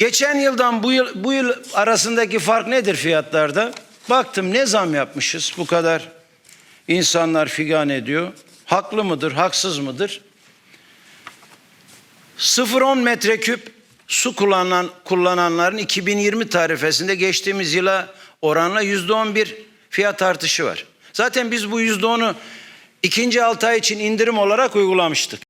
Geçen yıldan bu yıl, bu yıl arasındaki fark nedir fiyatlarda? Baktım ne zam yapmışız bu kadar insanlar figan ediyor. Haklı mıdır, haksız mıdır? 0.10 metreküp su kullanan kullananların 2020 tarifesinde geçtiğimiz yıla oranla %11 fiyat artışı var. Zaten biz bu %10'u ikinci 6 ay için indirim olarak uygulamıştık.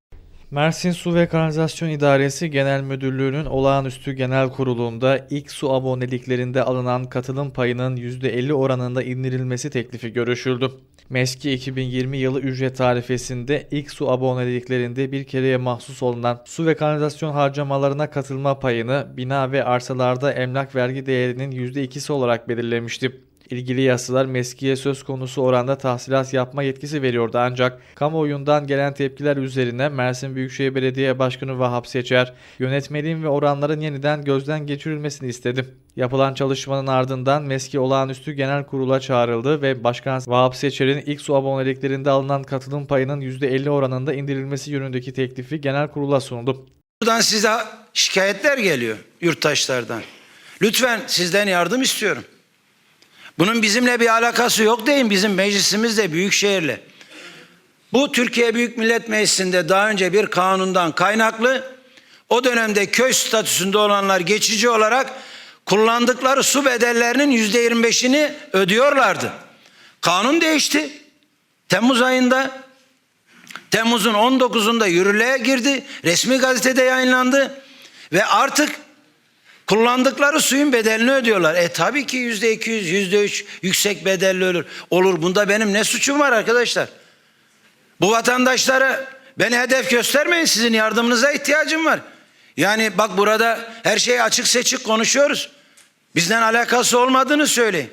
Mersin Su ve Kanalizasyon İdaresi Genel Müdürlüğü'nün olağanüstü genel kurulunda ilk su aboneliklerinde alınan katılım payının %50 oranında indirilmesi teklifi görüşüldü. MESKİ 2020 yılı ücret tarifesinde ilk su aboneliklerinde bir kereye mahsus olunan su ve kanalizasyon harcamalarına katılma payını bina ve arsalarda emlak vergi değerinin %2'si olarak belirlemişti. İlgili yasalar meskiye söz konusu oranda tahsilat yapma yetkisi veriyordu ancak kamuoyundan gelen tepkiler üzerine Mersin Büyükşehir Belediye Başkanı Vahap Seçer, yönetmeliğin ve oranların yeniden gözden geçirilmesini istedi. Yapılan çalışmanın ardından Meski Olağanüstü Genel Kurul'a çağrıldı ve Başkan Vahap Seçer'in ilk su aboneliklerinde alınan katılım payının %50 oranında indirilmesi yönündeki teklifi genel kurula sunuldu. Buradan size şikayetler geliyor yurttaşlardan. Lütfen sizden yardım istiyorum. Bunun bizimle bir alakası yok deyin. Bizim meclisimizde büyükşehirle. Bu Türkiye Büyük Millet Meclisi'nde daha önce bir kanundan kaynaklı o dönemde köy statüsünde olanlar geçici olarak kullandıkları su bedellerinin yüzde yirmi beşini ödüyorlardı. Kanun değişti. Temmuz ayında Temmuz'un 19'unda yürürlüğe girdi. Resmi gazetede yayınlandı. Ve artık kullandıkları suyun bedelini ödüyorlar. E tabii ki yüzde 200, yüzde 3 yüksek bedelli olur. Olur. Bunda benim ne suçum var arkadaşlar? Bu vatandaşlara beni hedef göstermeyin. Sizin yardımınıza ihtiyacım var. Yani bak burada her şeyi açık seçik konuşuyoruz. Bizden alakası olmadığını söyleyin.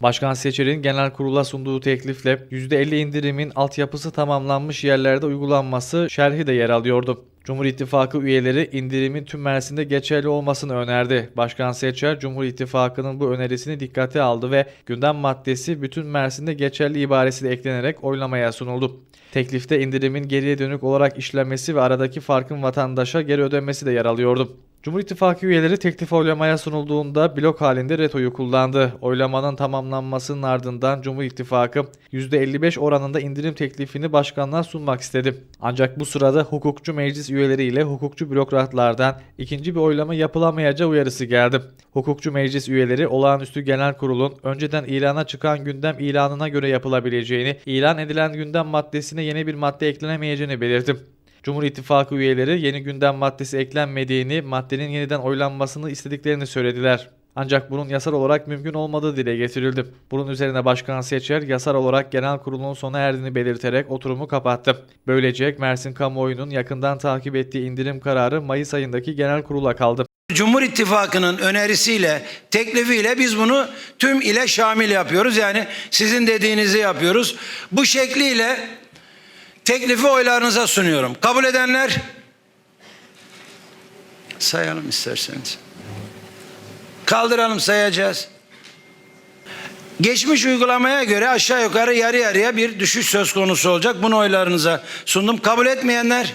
Başkan Seçer'in genel kurula sunduğu teklifle %50 indirimin altyapısı tamamlanmış yerlerde uygulanması şerhi de yer alıyordu. Cumhur İttifakı üyeleri indirimin tüm Mersin'de geçerli olmasını önerdi. Başkan Seçer, Cumhur İttifakı'nın bu önerisini dikkate aldı ve gündem maddesi bütün Mersin'de geçerli ibaresi de eklenerek oylamaya sunuldu. Teklifte indirimin geriye dönük olarak işlenmesi ve aradaki farkın vatandaşa geri ödenmesi de yer alıyordu. Cumhur İttifakı üyeleri teklif oylamaya sunulduğunda blok halinde retoyu kullandı. Oylamanın tamamlanmasının ardından Cumhur İttifakı %55 oranında indirim teklifini başkanlığa sunmak istedi. Ancak bu sırada hukukçu meclis üyeleri ile hukukçu bürokratlardan ikinci bir oylama yapılamayacağı uyarısı geldi. Hukukçu meclis üyeleri olağanüstü genel kurulun önceden ilana çıkan gündem ilanına göre yapılabileceğini, ilan edilen gündem maddesine yeni bir madde eklenemeyeceğini belirtti. Cumhur İttifakı üyeleri yeni gündem maddesi eklenmediğini, maddenin yeniden oylanmasını istediklerini söylediler. Ancak bunun yasal olarak mümkün olmadığı dile getirildi. Bunun üzerine Başkan Seçer yasal olarak genel kurulun sona erdiğini belirterek oturumu kapattı. Böylece Mersin kamuoyunun yakından takip ettiği indirim kararı Mayıs ayındaki genel kurula kaldı. Cumhur İttifakı'nın önerisiyle, teklifiyle biz bunu tüm ile şamil yapıyoruz. Yani sizin dediğinizi yapıyoruz. Bu şekliyle teklifi oylarınıza sunuyorum. Kabul edenler sayalım isterseniz. Kaldıralım sayacağız. Geçmiş uygulamaya göre aşağı yukarı yarı yarıya bir düşüş söz konusu olacak. Bunu oylarınıza sundum. Kabul etmeyenler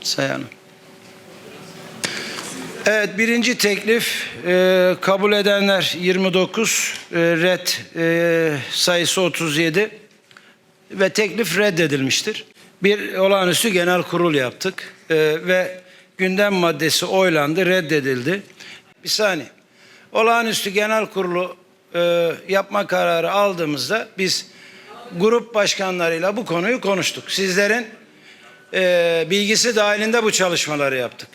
sayalım. Evet birinci teklif e, kabul edenler 29, e, red e, sayısı 37 ve teklif reddedilmiştir. Bir olağanüstü genel kurul yaptık e, ve gündem maddesi oylandı, reddedildi. Bir saniye. Olağanüstü genel kurulu e, yapma kararı aldığımızda biz grup başkanlarıyla bu konuyu konuştuk. Sizlerin e, bilgisi dahilinde bu çalışmaları yaptık.